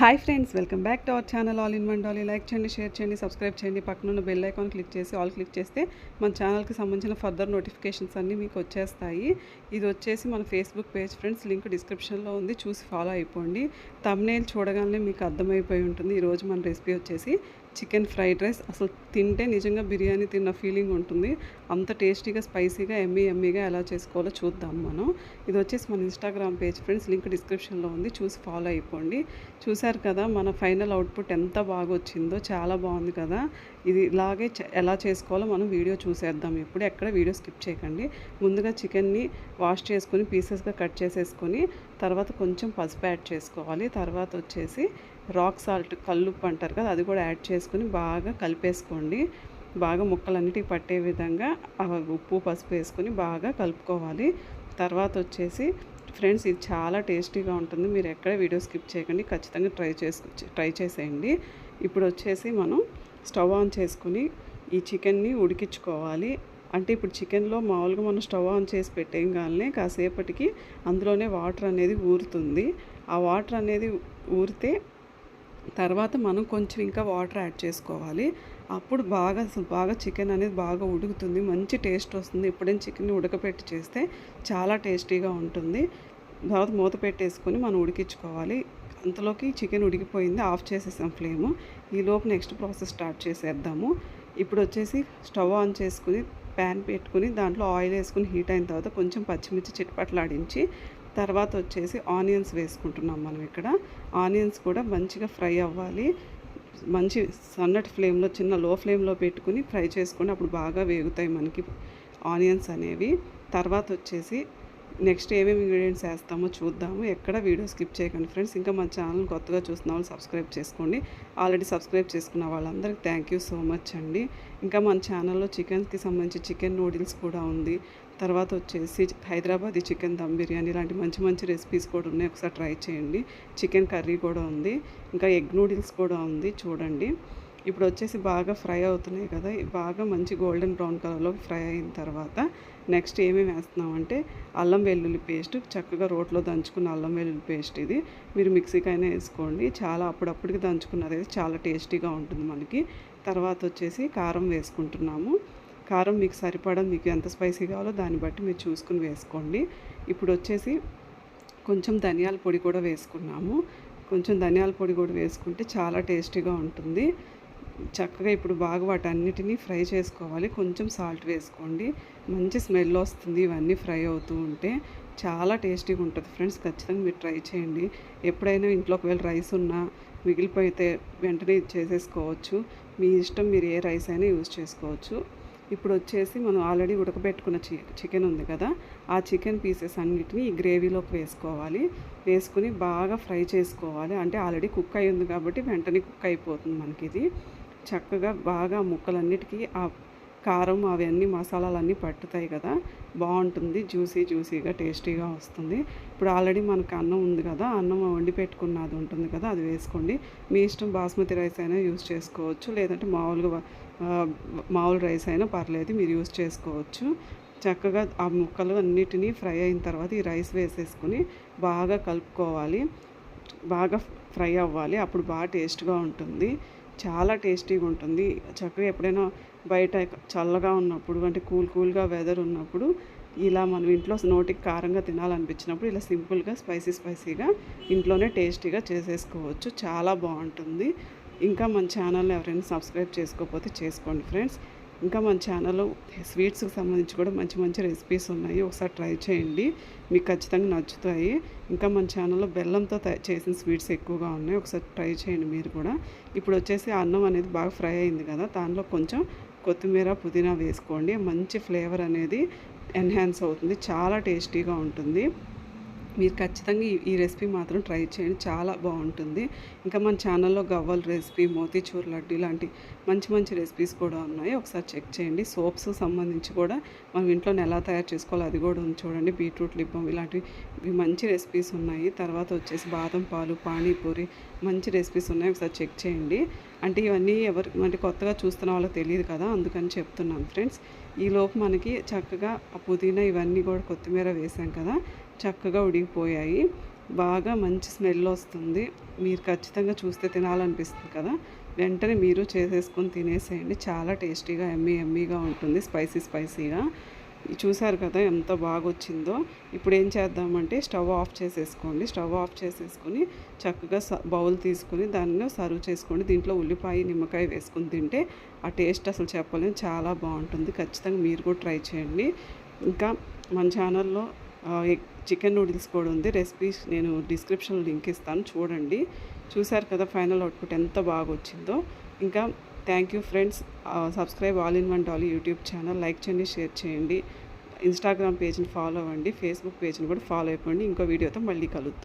Hi friends welcome back to our channel. All in one Dolly like చేయండి share చేయండి subscribe చేయండి. పక్కనున్న bell icon click చేసి all click చేస్తే మన ఛానల్కి సంబంధించిన ఫర్దర్ నోటిఫికేషన్స్ అన్నీ మీకు వచ్చేస్తాయి. ఇది వచ్చేసి మన ఫేస్బుక్ పేజ్ ఫ్రెండ్స్ లింక్ డిస్క్రిప్షన్లో ఉంది. చూసి ఫాలో అయిపోండి. తమ్నేల్ చూడగానే మీకు అర్థమైపోయి ఉంటుంది. ఈరోజు మన రెసిపీ వచ్చేసి చికెన్ ఫ్రైడ్ రైస్. అసలు తింటే నిజంగా బిర్యానీ తిన్న ఫీలింగ్ ఉంటుంది. అంత టేస్టీగా స్పైసీగా ఎమ్మీ ఎమ్మీగా ఎలా చేసుకోవాలో చూద్దాం మనం. ఇది వచ్చేసి మన ఇన్స్టాగ్రామ్ పేజ్ ఫ్రెండ్స్ లింక్ డిస్క్రిప్షన్లో ఉంది. చూసి ఫాలో అయిపోండి. చూశారు కదా మన ఫైనల్ అవుట్పుట్ ఎంత బాగా వచ్చిందో చాలా బాగుంది కదా. ఇది ఇలాగే ఎలా చేసుకోవాలో మనం వీడియో చూసేద్దాం. ఇప్పుడు ఎక్కడ వీడియో స్కిప్ చేయకండి. ముందుగా చికెన్ని వాష్ చేసుకొని పీసెస్గా కట్ చేసేసుకొని తర్వాత కొంచెం పసుపు యాడ్ చేసుకోవాలి. తర్వాత వచ్చేసి రాక్ సాల్ట్ కల్లుప్పు అంటారు కదా అది కూడా యాడ్ చేసుకొని బాగా కలిపేసుకోండి. బాగా ముక్కలన్నిటికి పట్టే విధంగా ఉప్పు పసుపు వేసుకొని బాగా కలుపుకోవాలి. తర్వాత వచ్చేసి ఫ్రెండ్స్ ఇది చాలా టేస్టీగా ఉంటుంది. మీరు ఎక్కడ వీడియో స్కిప్ చేయకండి ఖచ్చితంగా ట్రై చేసుకు ట్రై చేసేయండి. ఇప్పుడు వచ్చేసి మనం స్టవ్ ఆన్ చేసుకుని ఈ చికెన్ని ఉడికించుకోవాలి. అంటే ఇప్పుడు చికెన్లో మామూలుగా మనం స్టవ్ ఆన్ చేసి పెట్టేయగానే కాసేపటికి అందులోనే వాటర్ అనేది ఊరుతుంది. ఆ వాటర్ అనేది ఊరితే తర్వాత మనం కొంచెం ఇంకా వాటర్ యాడ్ చేసుకోవాలి. అప్పుడు బాగా అసలు బాగా చికెన్ అనేది బాగా ఉడుకుతుంది. మంచి టేస్ట్ వస్తుంది. ఎప్పుడైనా చికెన్ ఉడకపెట్టి చేస్తే చాలా టేస్టీగా ఉంటుంది. తర్వాత మూత పెట్టేసుకొని మనం ఉడికించుకోవాలి. అంతలోకి చికెన్ ఉడికిపోయింది. ఆఫ్ చేసేసాం ఫ్లేము. ఈలోపు నెక్స్ట్ ప్రాసెస్ స్టార్ట్ చేసేద్దాము. ఇప్పుడు వచ్చేసి స్టవ్ ఆన్ చేసుకుని ప్యాన్ పెట్టుకుని దాంట్లో ఆయిల్ వేసుకుని హీట్ అయిన తర్వాత కొంచెం పచ్చిమిర్చి చిట్పట్లాడించి తర్వాత వచ్చేసి ఆనియన్స్ వేసుకుంటున్నాం మనం ఇక్కడ. ఆనియన్స్ కూడా మంచిగా ఫ్రై అవ్వాలి. మంచి సన్నటి ఫ్లేమ్లో చిన్న లో ఫ్లేమ్లో పెట్టుకుని ఫ్రై చేసుకుని అప్పుడు బాగా వేగుతాయి మనకి ఆనియన్స్ అనేవి. తర్వాత వచ్చేసి నెక్స్ట్ ఏమేమి ఇంగ్రీడియంట్స్ వేస్తామో చూద్దాము. ఎక్కడ వీడియో స్కిప్ చేయకండి ఫ్రెండ్స్. ఇంకా మన ఛానల్ కొత్తగా చూస్తున్న వాళ్ళు సబ్స్క్రైబ్ చేసుకోండి. ఆల్రెడీ సబ్స్క్రైబ్ చేసుకున్న వాళ్ళందరికీ థ్యాంక్ యూ సో మచ్ అండి. ఇంకా మన ఛానల్లో చికెన్కి సంబంధించి చికెన్ నూడిల్స్ కూడా ఉంది. తర్వాత వచ్చేసి హైదరాబాదీ చికెన్ దమ్ బిర్యానీ ఇలాంటి మంచి మంచి రెసిపీస్ కూడా ఉన్నాయి. ఒకసారి ట్రై చేయండి. చికెన్ కర్రీ కూడా ఉంది. ఇంకా ఎగ్ నూడిల్స్ కూడా ఉంది. చూడండి. ఇప్పుడు వచ్చేసి బాగా ఫ్రై అవుతున్నాయి కదా బాగా మంచి గోల్డెన్ బ్రౌన్ కలర్లో ఫ్రై అయిన తర్వాత నెక్స్ట్ ఏమేమి వేస్తున్నామంటే అల్లం వెల్లుల్లి పేస్ట్ చక్కగా రోట్లో దంచుకున్న అల్లం వెల్లుల్లి పేస్ట్ ఇది. మీరు మిక్సీకైనా వేసుకోండి. చాలా అప్పుడప్పటికి దంచుకున్నది అయితే చాలా టేస్టీగా ఉంటుంది మనకి. తర్వాత వచ్చేసి కారం వేసుకుంటున్నాము. కారం మీకు సరిపడా మీకు ఎంత స్పైసీ కావాలో దాన్ని బట్టి మీరు చూసుకుని వేసుకోండి. ఇప్పుడు వచ్చేసి కొంచెం ధనియాల పొడి కూడా వేసుకున్నాము. కొంచెం ధనియాల పొడి కూడా వేసుకుంటే చాలా టేస్టీగా ఉంటుంది. చక్కగా ఇప్పుడు బాగా వాటన్నిటిని ఫ్రై చేసుకోవాలి. కొంచెం సాల్ట్ వేసుకోండి. మంచి స్మెల్ వస్తుంది ఇవన్నీ ఫ్రై అవుతూ ఉంటే. చాలా టేస్టీగా ఉంటుంది ఫ్రెండ్స్. ఖచ్చితంగా మీరు ట్రై చేయండి. ఎప్పుడైనా ఇంట్లో ఒకవేళ రైస్ ఉన్నా మిగిలిపోయితే వెంటనే చేసేసుకోవచ్చు. మీ ఇష్టం మీరు ఏ రైస్ అయినా యూజ్ చేసుకోవచ్చు. ఇప్పుడు వచ్చేసి మనం ఆల్రెడీ ఉడకబెట్టుకున్న చి చికెన్ ఉంది కదా. ఆ చికెన్ పీసెస్ అన్నిటిని ఈ గ్రేవీలోకి వేసుకోవాలి. వేసుకుని బాగా ఫ్రై చేసుకోవాలి. అంటే ఆల్రెడీ కుక్ అయి ఉంది కాబట్టి వెంటనే కుక్ అయిపోతుంది మనకి ఇది చక్కగా బాగా ముక్కలన్నిటికీ ఆ కారం అవన్నీ మసాలాలన్నీ పట్టుతాయి కదా. బాగుంటుంది. జ్యూసీ జ్యూసీగా టేస్టీగా వస్తుంది. ఇప్పుడు ఆల్రెడీ మనకు అన్నం ఉంది కదా. అన్నం వండి పెట్టుకున్నది ఉంటుంది కదా. అది వేసుకోండి. మీ ఇష్టం బాస్మతి రైస్ అయినా యూస్ చేసుకోవచ్చు. లేదంటే మామూలుగా మామూలు రైస్ అయినా పర్లేదు మీరు యూస్ చేసుకోవచ్చు. చక్కగా ఆ ముక్కలు అన్నిటినీ ఫ్రై అయిన తర్వాత ఈ రైస్ వేసేసుకుని బాగా కలుపుకోవాలి. బాగా ఫ్రై అవ్వాలి. అప్పుడు బాగా టేస్ట్గా ఉంటుంది. చాలా టేస్టీగా ఉంటుంది. చక్కగా ఎప్పుడైనా బయట చల్లగా ఉన్నప్పుడు అంటే కూల్ కూల్గా వెదర్ ఉన్నప్పుడు ఇలా మనం ఇంట్లో నోటికి కారంగా తినాలనిపించినప్పుడు ఇలా సింపుల్గా స్పైసీ స్పైసీగా ఇంట్లోనే టేస్టీగా చేసేసుకోవచ్చు. చాలా బాగుంటుంది. ఇంకా మన ఛానల్ని ఎవరైనా సబ్స్క్రైబ్ చేసుకోకపోతే చేసుకోండి ఫ్రెండ్స్. ఇంకా మన ఛానల్లో స్వీట్స్కి సంబంధించి కూడా మంచి మంచి రెసిపీస్ ఉన్నాయి. ఒకసారి ట్రై చేయండి. మీకు ఖచ్చితంగా నచ్చుతాయి. ఇంకా మన ఛానల్లో బెల్లంతో చేసిన స్వీట్స్ ఎక్కువగా ఉన్నాయి. ఒకసారి ట్రై చేయండి మీరు కూడా. ఇప్పుడు వచ్చేసి అన్నం అనేది బాగా ఫ్రై అయింది కదా దానిలో కొంచెం కొత్తిమీర పుదీనా వేసుకోండి. మంచి ఫ్లేవర్ అనేది ఎన్హాన్స్ అవుతుంది. చాలా టేస్టీగా ఉంటుంది. మీరు ఖచ్చితంగా ఈ- రెసిపీ మాత్రం ట్రై చేయండి. చాలా బాగుంటుంది. ఇంకా మన ఛానల్లో గవ్వల్ రెసిపీ మోతీచూర్ లడ్డు ఇలాంటి మంచి మంచి రెసిపీస్ కూడా ఉన్నాయి. ఒకసారి చెక్ చేయండి. సోప్స్ సంబంధించి కూడా మనం ఇంట్లో ఎలా తయారు చేసుకోవాలో అది కూడా ఉంది చూడండి. బీట్రూట్ లిప్పం ఇలాంటివి మంచి రెసిపీస్ ఉన్నాయి. తర్వాత వచ్చేసి బాదం పాలు పానీపూరి మంచి రెసిపీస్ ఉన్నాయి. ఒకసారి చెక్ చేయండి. అంటే ఇవన్నీ ఎవరు అంటే కొత్తగా చూస్తున్న వాళ్ళకి తెలియదు కదా అందుకని చెప్తున్నాను ఫ్రెండ్స్. ఈలోపు మనకి చక్కగా ఆ పుదీనా ఇవన్నీ కూడా కొత్తిమీర వేసాం కదా చక్కగా ఉడికిపోయాయి. బాగా మంచి స్మెల్ వస్తుంది. మీరు ఖచ్చితంగా చూస్తే తినాలనిపిస్తుంది కదా. వెంటనే మీరు చేసేసుకొని తినేసేయండి. చాలా టేస్టీగా ఎమ్మీ ఎమ్మీగా ఉంటుంది. స్పైసీ స్పైసీగా. చూసారు కదా ఎంత బాగా వచ్చిందో ఇప్పుడు ఏం చేద్దామంటే స్టవ్ ఆఫ్ చేసేసుకోండి. స్టవ్ ఆఫ్ చేసేసుకొని చక్కగా బౌల్ తీసుకుని దాన్ని సర్వ్ చేసుకోండి. దీంట్లో ఉల్లిపాయ నిమ్మకాయ వేసుకుని తింటే ఆ టేస్ట్ అసలు చెప్పలేము చాలా బాగుంటుంది. ఖచ్చితంగా మీరు కూడా ట్రై చేయండి. ఇంకా మన ఛానల్లో చికెన్ నూడిల్స్ కూడా ఉంది. రెసిపీస్ నేను డిస్క్రిప్షన్లో లింక్ ఇస్తాను. చూడండి. చూశారు కదా ఫైనల్ అవుట్పుట్ ఎంత బాగా వచ్చిందో. ఇంకా thank you friends subscribe all in one Dolly YouTube channel like చేయండి షేర్ చేయండి. ఇన్స్టాగ్రామ్ పేజ్ని ఫాలో అవ్వండి. ఫేస్బుక్ పేజ్ని కూడా ఫాలో అయిపోండి. ఇంకో వీడియోతో మళ్ళీ కలుద్దాం.